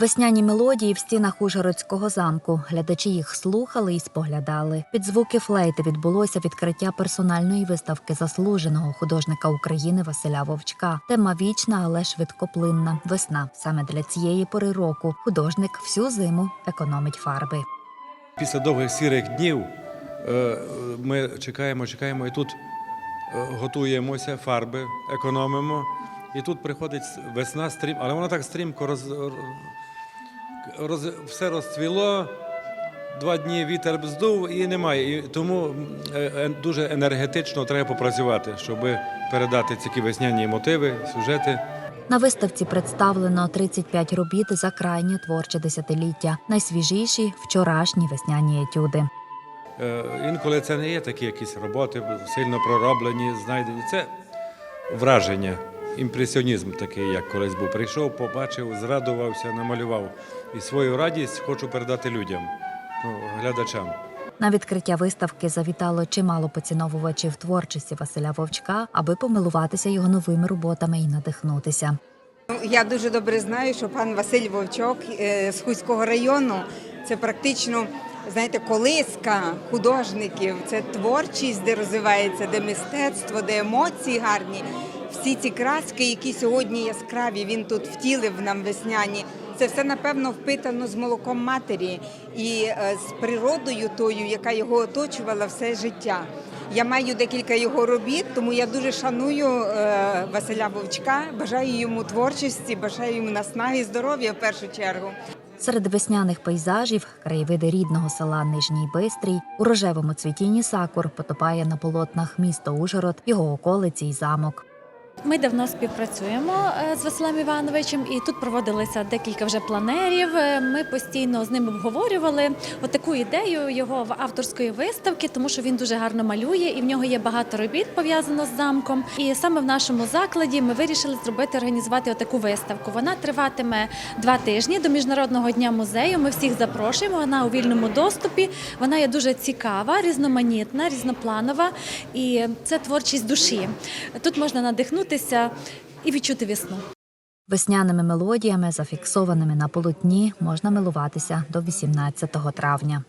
Весняні мелодії в стінах Ужгородського замку. Глядачі їх слухали і споглядали. Під звуки флейти відбулося відкриття персональної виставки заслуженого художника України Василя Вовчка. Тема вічна, але швидкоплинна. Весна. Саме для цієї пори року художник всю зиму економить фарби. Після довгих сірих днів е, ми чекаємо, чекаємо і тут е, готуємося, фарби економимо. І тут приходить весна, стрім, але воно так стрімко роз, роз, все розцвіло. Два дні вітер здув і немає. І тому е, е, дуже енергетично треба попрацювати, щоб передати ці весняні мотиви, сюжети. На виставці представлено 35 робіт за крайнє творче десятиліття. Найсвіжіші вчорашні весняні етюди. Е, Інколи це не є такі якісь роботи сильно пророблені, знайдені. Це враження, імпресіонізм такий, як колись був. Прийшов, побачив, зрадувався, намалював. І свою радість хочу передати людям, ну, глядачам. На відкриття виставки завітало чимало поціновувачів творчості Василя Вовчка, аби помилуватися його новими роботами і надихнутися. Ну, Я дуже добре знаю, що пан Василь Вовчок е, з Хуського району це практично знаєте, колиска художників, це творчість, де розвивається, де мистецтво, де емоції гарні. Всі ці краски, які сьогодні яскраві, він тут втілив нам весняні. Це все напевно впитано з молоком матері і е, з природою тою, яка його оточувала все життя. Я маю декілька його робіт, тому я дуже шаную е, Василя Вовчка. Бажаю йому творчості, бажаю йому наснаги і здоров'я в першу чергу. Серед весняних пейзажів краєвиди рідного села Нижній Бистрій у рожевому цвітінні сакур потопає на полотнах місто Ужгород, його околиці й замок. Ми давно співпрацюємо е, з Василем Івановичем, і тут проводилися декілька вже планерів. Е, Ми постійно з ним обговорювали отаку ідею його авторської виставки, тому що він дуже гарно малює, і в нього є багато робіт пов'язано з замком. І саме в нашому закладі ми вирішили зробити організувати отаку виставку. Вона триватиме два тижні до міжнародного дня музею. Ми всіх запрошуємо. Вона у вільному доступі. Вона є дуже цікава, різноманітна, різнопланова, і це творчість душі. Тут можна надихнутися і відчути весну. Весняними мелодіями, зафіксованими на полотні, можна милуватися до 18 травня.